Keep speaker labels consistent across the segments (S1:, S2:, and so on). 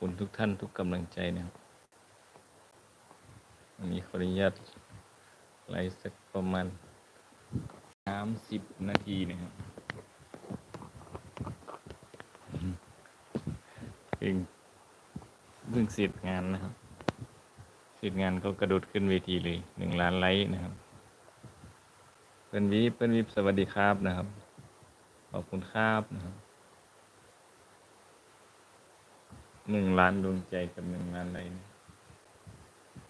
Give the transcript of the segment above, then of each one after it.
S1: คุณทุกท่านทุกกำลังใจนะครับวันนี้ขออนุญาตไลฟ์สักประมาณสามสิบนาทีนะครับเพิ่งเพิ่งเสร็จงานนะครับ เสร็จงานก็กระโดดขึ้นเวทีเลยหนึ่งล้านไลค์นะครับเปิ้นวิบเปิ้นวิสวัสดีครับนะครับ ขอบคุณครับนะครับ หนึ่งล้านดวงใจกับหนึ่งล้านไลค์นะ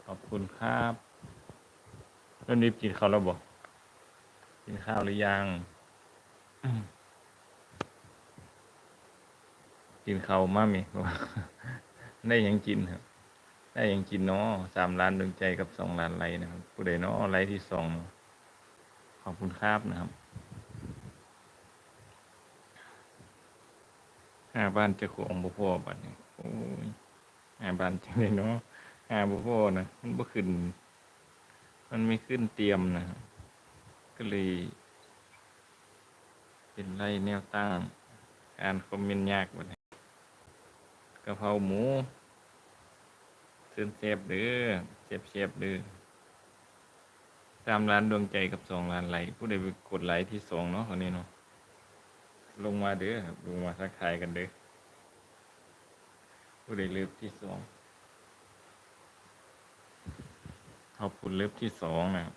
S1: ขอบคุณครับเปิ้นวิบกินข้าวแล้วบอกกินข้าวหรือยัง กินข้าวมากมีได้ยังกินครับ ได้ยังกินเนาะสามล้านดวงใจกับสองล้านไลนะครับผู้ใดเนาะไลที่สองขอบคุณครับนะครับห้าบ้านเจะของบุพ่อบัดนี้ โอ้ยห้าบานจังเลยเนาะห้าบุพ่อนะมันบ่ขึ้น มันไม่ขึ้นเตรียมนะก็เลย เป็นไรแนวตั้งการคอมเมนต์ยากบัดนี้กะเพราหมูเส้นเซฟเด้อเซฟเซฟเด้อสามล้านดวงใจกับสองล้านไหลผู้ใดไปกดไหลที่สองเนาะคนนี้เนาะลงมาเด้อลงมาทักทายกันเด้อ ผู้ใดเลิฟที่สองขอบคุณเลิฟที่สองนะครับ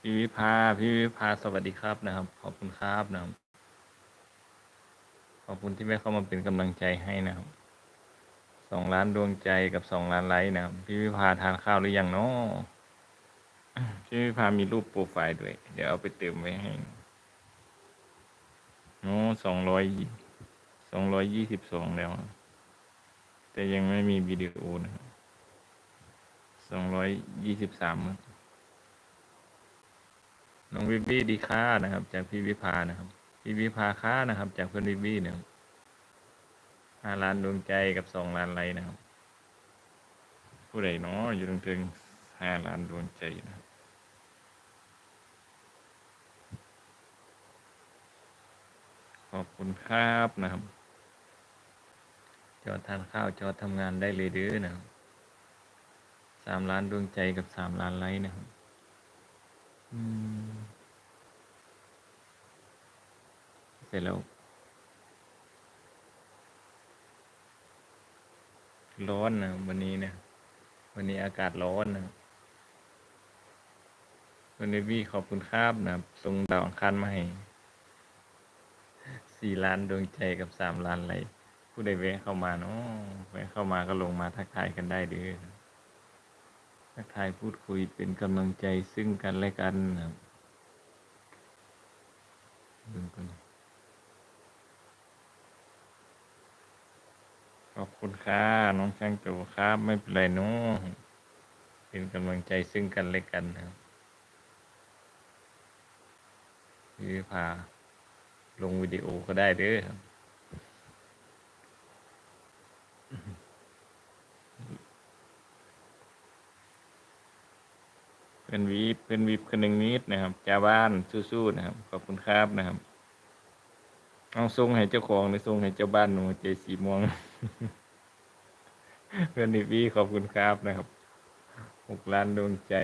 S1: พี่วิภาพี่วิภาสวัสดีครับนะครับ ขอบคุณครับนะครับ ขอบคุณที่แม่เข้ามาเป็นกำลังใจให้นะครับสองล้านดวงใจกับสองล้านไลค์นะครับพี่วิภาทานข้าวหรือยังเนาะพี่วิภามีรูปโปรไฟล์ด้วย เดี๋ยวเอาไปเติมไว้ให้โอ้สองร้อยสองร้อยยี่สิบสองแล้ว แต่ยังไม่มีวิดีโอนะครับสองร้อยยี่สิบสามน้องวิบบี้ดีค่านะครับ จากพี่วิภานะครับ พี่วิภาค่านะครับ จากเพื่อนวิบบี้นะครับห้าล้านดวงใจกับสองล้านไลค์นะครับ ผู้ใดเนาะอยู่ตรงถึงห้าล้านดวงใจนะครับขอบคุณครับนะครับ จอทานข้าวจอทำงานได้เลยเด้อนะครับสามล้านดวงใจกับสามล้านไลค์นะครับเสร็จแล้วร้อนนะวันนี้นี่ยวันนี้อากาศร้อนนะวันนี้พี่ขอบคุณครับนะครับส่งดาวอังคารมาให้สี่ล้านดวงใจกับสามล้านไลค์ ผู้ใดแวะเข้ามาเนาะแวะเข้ามาก็ลงมาทักทายกันได้เด้อทักทายพูดคุยเป็นกำลังใจซึ่งกันและกันนะครับดูกันขอบคุณค่ะน้องช่างโจครับไม่เป็นไรเนาะเป็นกำลังใจซึ่งกันและกันนะครับพี่วิภาลงวิดีโอก็ได้เด้อครับ เป็นวีบเป็นวีคนหนึ่งนิดนะครับจ้าบ้านสู้ๆนะครับ ขอบคุณครับนะครับเอาส่งให้เจ้าของหรือส่งให้เจ้าบ้านหนูใจสีม่วง เพื่อนดีวีขอบคุณครับนะครับหกล้านดวงใจ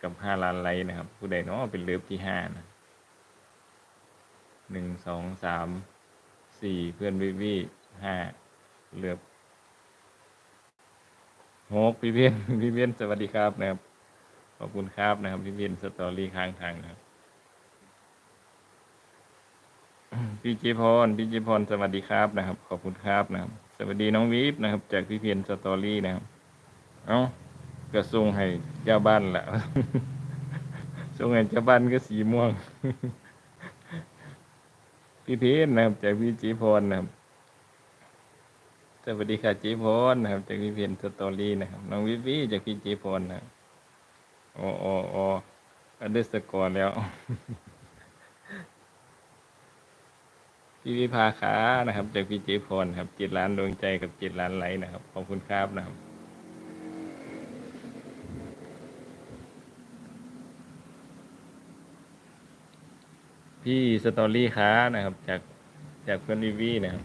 S1: กับห้าล้านไลค์นะครับ ผู้ใดเนาะเป็นเลิฟที่ห้านะหนึ่งสองสามสี่เพื่อนวิวีห้าเลือบหกพี่เพียนพี่เพียนสวัสดีครับนะครับ ขอบคุณครับนะครับพี่เพียนสตอรี่ข้างทางนะครับ พี่จิพรพี่จิพรสวัสดีครับนะครับ ขอบคุณครับนะครับ สวัสดีน้องวิฟนะครับ จากพี่เพียนสตอรี่นะครับ เอ้ากระทรงให้เจ้าบ้านละส่งให้เจ้าบ้านก็สีม่วง พี่เพนนะครับ จากพี่จีพรนะครับสวัสดีค่ะจีพรนะครับ จากพี่เพียนสตอรี่นะครับ น้องวิวีจากพี่จีพรนะครับ โอ้โอ้โอ้อันเดอร์สกอร์แล้วพี่วิภาขานะครับ จากพี่เจีพรครับจิตล้านดวงใจกับจิตล้านไหลนะครับ ขอบคุณครับนะครับพี่สตอรี่ค้านะครับ จากจากเพื่อนวิวีนะครับ